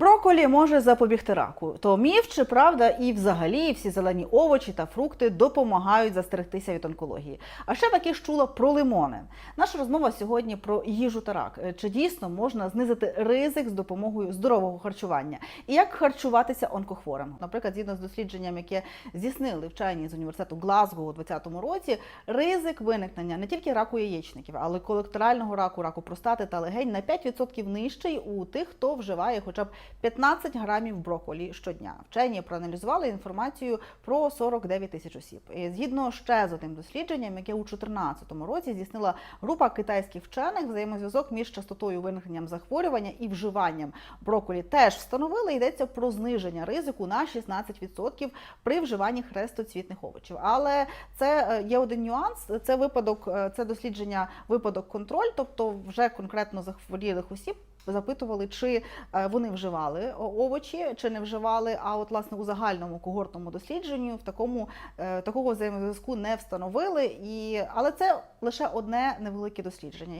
Броколі може запобігти раку. То міф чи правда, і взагалі всі зелені овочі та фрукти допомагають застерегтися від онкології. А ще таки ж чула про лимони. Наша розмова сьогодні про їжу та рак. Чи дійсно можна знизити ризик з допомогою здорового харчування? І як харчуватися онкохворим? Наприклад, згідно з дослідженням, яке здійснили вчені з університету Глазго у 2020 році, ризик виникнення не тільки раку яєчників, але й колекторального раку, раку простати та легень на 5% нижчий у тих, хто вживає хоча б 15 грамів брокколі щодня. Вчені проаналізували інформацію про 49 тисяч осіб. І згідно ще з одним дослідженням, яке у 2014 році здійснила група китайських вчених, взаємозв'язок між частотою виникненням захворювання і вживанням брокколі теж встановили. Йдеться про зниження ризику на 16% при вживанні хрестоцвітних овочів. Але це е, є один нюанс. Це випадок, е, це дослідження випадок контроль, тобто вже конкретно захворілих осіб. Запитували, чи е, вони вживали овочі, чи не вживали. А от власне у загальному когортному дослідженні в такому е, такого взаємозв'язку не встановили. І але це лише одне невелике дослідження.